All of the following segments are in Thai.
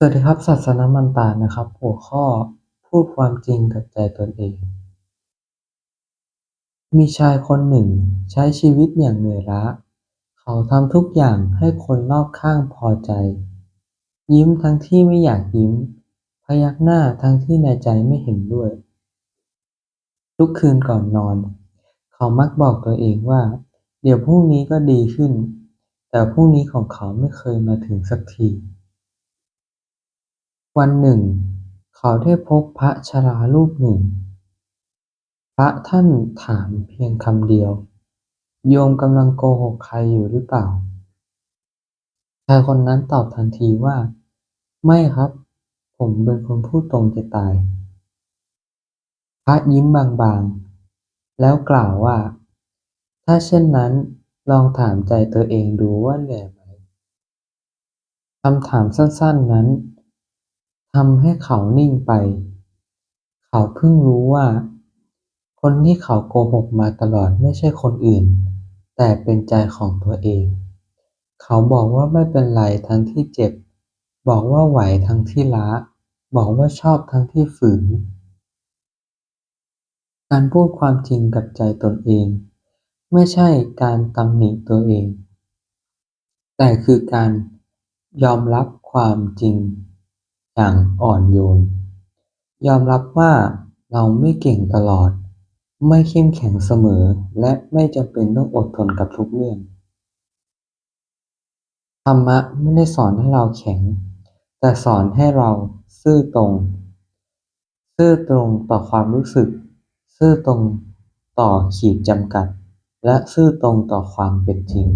สวัสดีครับ ศาสนมันตานะครับ หัวข้อ พูดความจริงกับใจตนเอง มีชายคนหนึ่ง ใช้ชีวิตอย่างเหนื่อยล้า เขาทำทุกอย่างให้คนรอบข้างพอใจ ยิ้มทั้งที่ไม่อยากยิ้ม พยักหน้าทั้งที่ในใจไม่เห็นด้วย ทุกคืนก่อนนอน เขามักบอกตัวเองว่า เดี๋ยวพรุ่งนี้ก็ดีขึ้น แต่พรุ่งนี้ของเขาไม่เคยมาถึงสักที วันหนึ่ง เขาได้พบพระชรารูปหนึ่ง พระท่านถามเพียงคำเดียว โยมกำลังโกหกใครอยู่หรือเปล่าชายคนนั้นตอบทันทีว่า ไม่ครับ ผมเป็นคนพูดตรงจะตาย พระยิ้มบางๆ แล้วกล่าวว่า ถ้าเช่นนั้นลองถามใจตัวเองดูว่าเหนื่อยไหมคำถามสั้นๆนั้น ทำให้เขานิ่งไป เขาเพิ่งรู้ว่า คนที่เขาโกหกมาตลอดไม่ใช่คนอื่น แต่เป็นใจของตัวเอง เขาบอกว่าไม่เป็นไรทั้งที่เจ็บ บอกว่าไหวทั้งที่ล้า บอกว่าชอบทั้งที่ฝืน การพูดความจริงกับใจตนเอง ไม่ใช่การตำหนิตัวเอง แต่คือการยอมรับความจริง อย่างอ่อนโยน ยอมรับว่าเราไม่เก่งตลอด ไม่เข้มแข็งเสมอ และไม่จำเป็นต้องอดทนกับทุกเรื่อง ธรรมะไม่ได้สอนให้เราแข็ง แต่สอนให้เราซื่อตรง ซื่อตรงต่อความรู้สึก ซื่อตรงต่อขีดจำกัด และซื่อตรงต่อความเป็นจริง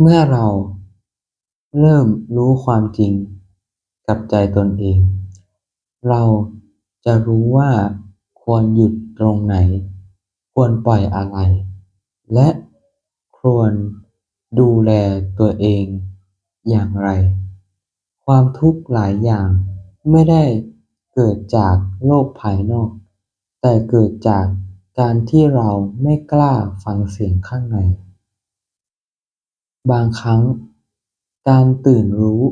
เมื่อเราเริ่มรู้ความจริง กับใจตนเอง เราจะรู้ว่าควรหยุดตรงไหน ควรปล่อยอะไร และควรดูแลตัวเองอย่างไร ความทุกข์หลายอย่างไม่ได้เกิดจากโลกภายนอก แต่เกิดจากการที่เราไม่กล้าฟังเสียงข้างใน บางครั้ง การตื่นรู้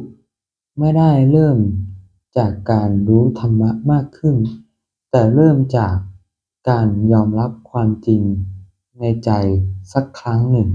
ไม่ได้เริ่มจากการรู้ธรรมะมากขึ้น แต่เริ่มจากการยอมรับความจริงในใจสักครั้งหนึ่ง